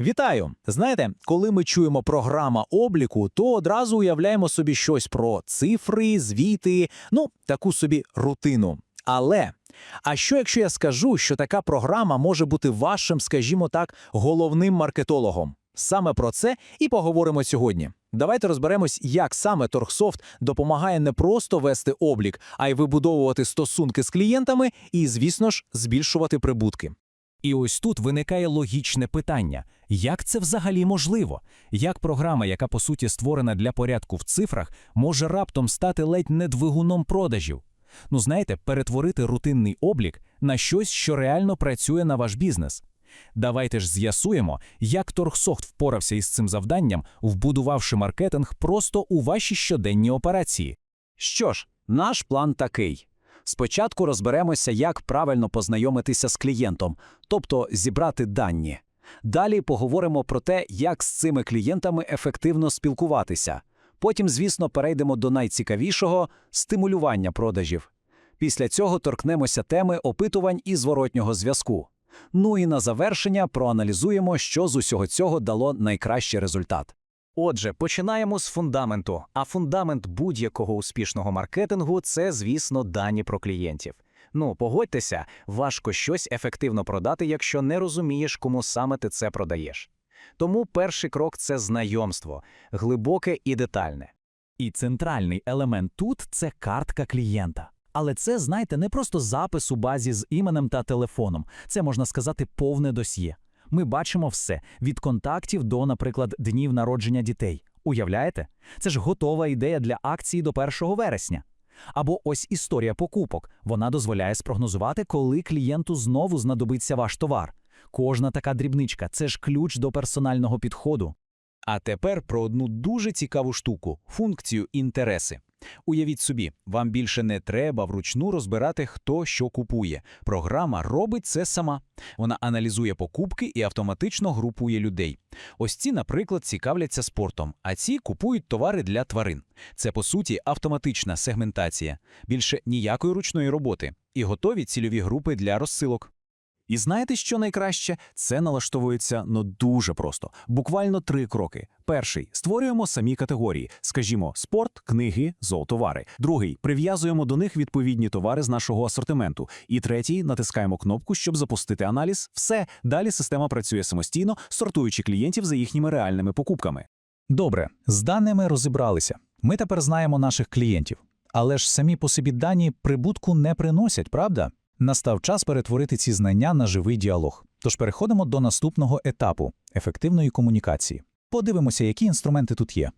Вітаю! Знаєте, коли ми чуємо програма обліку, то одразу уявляємо собі щось про цифри, звіти, ну, таку собі рутину. Але а що якщо я скажу, що така програма може бути вашим, скажімо так, головним маркетологом? Саме про це і поговоримо сьогодні. Давайте розберемось, як саме Торгсофт допомагає не просто вести облік, а й вибудовувати стосунки з клієнтами і, звісно ж, збільшувати прибутки. І ось тут виникає логічне питання: як це взагалі можливо? Як програма, яка по суті створена для порядку в цифрах, може раптом стати ледь не двигуном продажів? Ну знаєте, перетворити рутинний облік на щось, що реально працює на ваш бізнес. Давайте ж з'ясуємо, як Торгсофт впорався із цим завданням, вбудувавши маркетинг просто у ваші щоденні операції. Що ж, наш план такий. Спочатку розберемося, як правильно познайомитися з клієнтом, тобто зібрати дані. Далі поговоримо про те, як з цими клієнтами ефективно спілкуватися. Потім, звісно, перейдемо до найцікавішого стимулювання продажів. Після цього торкнемося теми опитувань і зворотнього зв'язку. Ну і на завершення проаналізуємо, що з усього цього дало найкращий результат. Отже, починаємо з фундаменту. А фундамент будь-якого успішного маркетингу це, звісно, дані про клієнтів. Ну, погодьтеся, важко щось ефективно продати, якщо не розумієш, кому саме ти це продаєш. Тому перший крок це знайомство, глибоке і детальне. І центральний елемент тут це картка клієнта. Але це, знаєте, не просто запис у базі з іменем та телефоном. Це можна сказати повне досьє. Ми бачимо все від контактів до, наприклад, днів народження дітей. Уявляєте? Це ж готова ідея для акції до 1 вересня. Або ось історія покупок. Вона дозволяє спрогнозувати, коли клієнту знову знадобиться ваш товар. Кожна така дрібничка це ж ключ до персонального підходу. А тепер про одну дуже цікаву штуку функцію інтереси. Уявіть собі, вам більше не треба вручну розбирати, хто що купує. Програма робить це сама. Вона аналізує покупки і автоматично групує людей. Ось ці, наприклад, цікавляться спортом, а ці купують товари для тварин. Це, по суті, автоматична сегментація. Більше ніякої ручної роботи. І готові цільові групи для розсилок. І знаєте, що найкраще? Це налаштовується ну дуже просто. Буквально три кроки. Перший створюємо самі категорії, скажімо, спорт, книги, зоотовари. Другий прив'язуємо до них відповідні товари з нашого асортименту. І третій натискаємо кнопку, щоб запустити аналіз. Все далі система працює самостійно, сортуючи клієнтів за їхніми реальними покупками. Добре, з даними розібралися. Ми тепер знаємо наших клієнтів. Але ж самі по собі дані прибутку не приносять, правда? Настав час перетворити ці знання на живий діалог. Тож переходимо до наступного етапу ефективної комунікації. Подивимося, які інструменти тут є.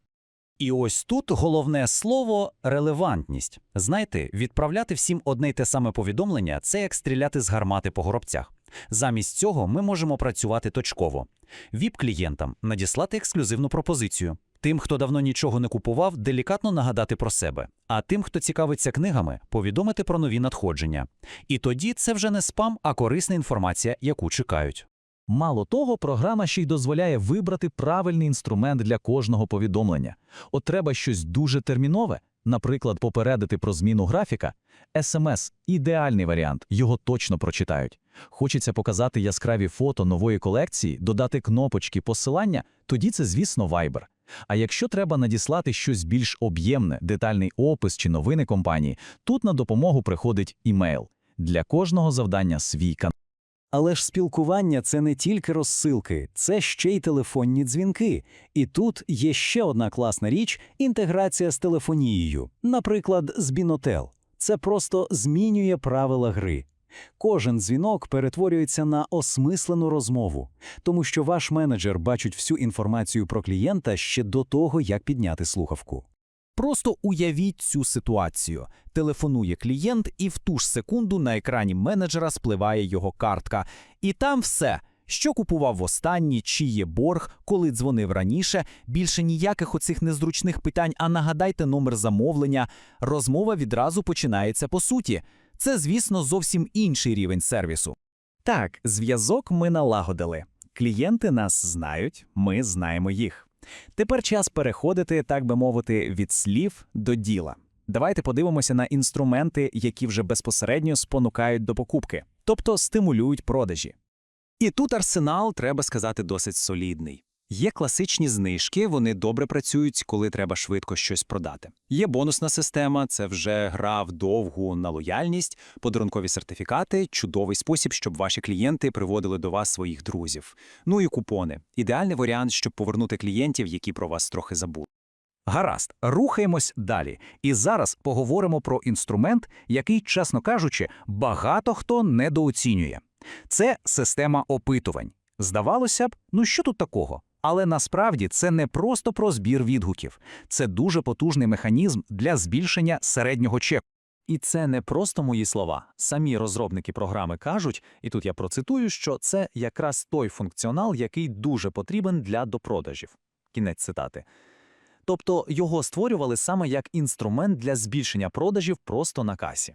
І ось тут головне слово релевантність. Знаєте, відправляти всім одне й те саме повідомлення це як стріляти з гармати по горобцях. Замість цього ми можемо працювати точково. ВІП-клієнтам надіслати ексклюзивну пропозицію. Тим, хто давно нічого не купував, делікатно нагадати про себе. А тим, хто цікавиться книгами, повідомити про нові надходження. І тоді це вже не спам, а корисна інформація, яку чекають. Мало того, програма ще й дозволяє вибрати правильний інструмент для кожного повідомлення. От треба щось дуже термінове, наприклад, попередити про зміну графіка. SMS – ідеальний варіант, його точно прочитають. Хочеться показати яскраві фото нової колекції, додати кнопочки посилання, тоді це, звісно, Viber. А якщо треба надіслати щось більш об'ємне, детальний опис чи новини компанії, тут на допомогу приходить імейл. Для кожного завдання свій канал. Але ж спілкування це не тільки розсилки, це ще й телефонні дзвінки. І тут є ще одна класна річ інтеграція з телефонією, наприклад, з Бінотел. Це просто змінює правила гри. Кожен дзвінок перетворюється на осмислену розмову, тому що ваш менеджер бачить всю інформацію про клієнта ще до того, як підняти слухавку. Просто уявіть цю ситуацію. Телефонує клієнт, і в ту ж секунду на екрані менеджера спливає його картка. І там все. Що купував востаннє, чи є борг, коли дзвонив раніше, більше ніяких оцих незручних питань, а нагадайте номер замовлення. Розмова відразу починається по суті. Це, звісно, зовсім інший рівень сервісу. Так, зв'язок ми налагодили. Клієнти нас знають, ми знаємо їх. Тепер час переходити, так би мовити, від слів до діла. Давайте подивимося на інструменти, які вже безпосередньо спонукають до покупки, тобто стимулюють продажі. І тут арсенал, треба сказати, досить солідний. Є класичні знижки, вони добре працюють, коли треба швидко щось продати. Є бонусна система, це вже гра в довгу на лояльність, подарункові сертифікати, чудовий спосіб, щоб ваші клієнти приводили до вас своїх друзів. Ну і купони. Ідеальний варіант, щоб повернути клієнтів, які про вас трохи забули. Гаразд, рухаємось далі. І зараз поговоримо про інструмент, який, чесно кажучи, багато хто недооцінює. Це система опитувань. Здавалося б, ну що тут такого? Але насправді це не просто про збір відгуків. Це дуже потужний механізм для збільшення середнього чеку. І це не просто мої слова. Самі розробники програми кажуть, і тут я процитую, що це якраз той функціонал, який дуже потрібен для допродажів. Кінець цитати. Тобто його створювали саме як інструмент для збільшення продажів просто на касі.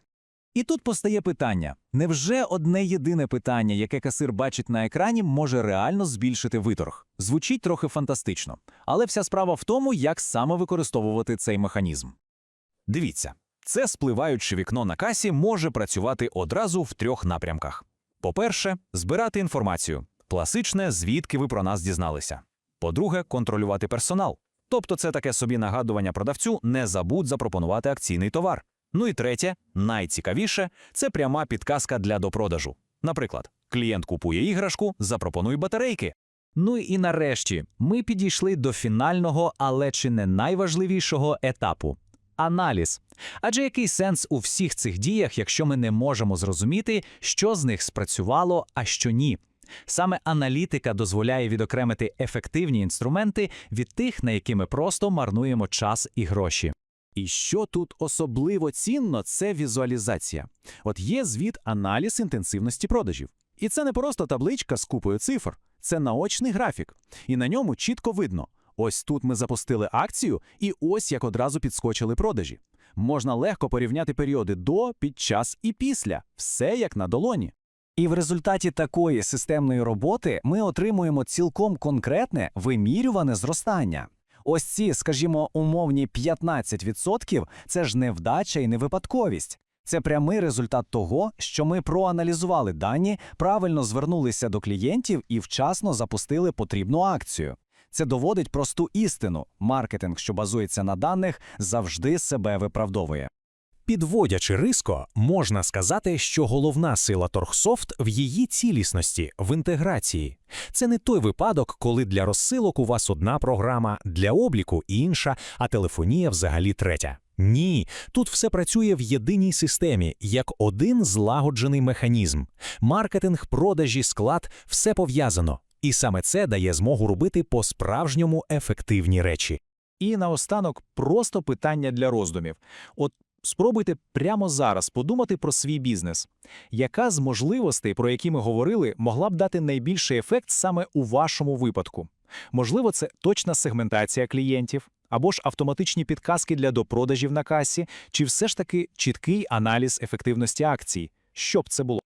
І тут постає питання: невже одне єдине питання, яке касир бачить на екрані, може реально збільшити виторг? Звучить трохи фантастично, але вся справа в тому, як саме використовувати цей механізм. Дивіться, це спливаюче вікно на касі може працювати одразу в трьох напрямках. По-перше, збирати інформацію. Класичне, звідки ви про нас дізналися. По-друге, контролювати персонал. Тобто це таке собі нагадування продавцю не забудь запропонувати акційний товар. Ну і третє, найцікавіше це пряма підказка для допродажу. Наприклад, клієнт купує іграшку, запропонуй батарейки. Ну і нарешті ми підійшли до фінального, але чи не найважливішого етапу аналіз. Адже який сенс у всіх цих діях, якщо ми не можемо зрозуміти, що з них спрацювало, а що ні? Саме аналітика дозволяє відокремити ефективні інструменти від тих, на які ми просто марнуємо час і гроші. І що тут особливо цінно, це візуалізація. От є звіт аналіз інтенсивності продажів. І це не просто табличка з купою цифр, це наочний графік. І на ньому чітко видно: ось тут ми запустили акцію, і ось як одразу підскочили продажі. Можна легко порівняти періоди до, під час і після, все як на долоні. І в результаті такої системної роботи ми отримуємо цілком конкретне вимірюване зростання. Ось ці, скажімо, умовні 15% – це ж невдача і не випадковість. Це прямий результат того, що ми проаналізували дані, правильно звернулися до клієнтів і вчасно запустили потрібну акцію. Це доводить просту істину: маркетинг, що базується на даних, завжди себе виправдовує. Підводячи риско, можна сказати, що головна сила Торгсофт в її цілісності, в інтеграції. Це не той випадок, коли для розсилок у вас одна програма, для обліку інша, а телефонія взагалі третя. Ні, тут все працює в єдиній системі, як один злагоджений механізм. Маркетинг, продажі, склад все пов'язано. І саме це дає змогу робити по-справжньому ефективні речі. І наостанок просто питання для роздумів. От спробуйте прямо зараз подумати про свій бізнес. Яка з можливостей, про які ми говорили, могла б дати найбільший ефект саме у вашому випадку? Можливо, це точна сегментація клієнтів, або ж автоматичні підказки для допродажів на касі, чи все ж таки чіткий аналіз ефективності акцій? Що б це було?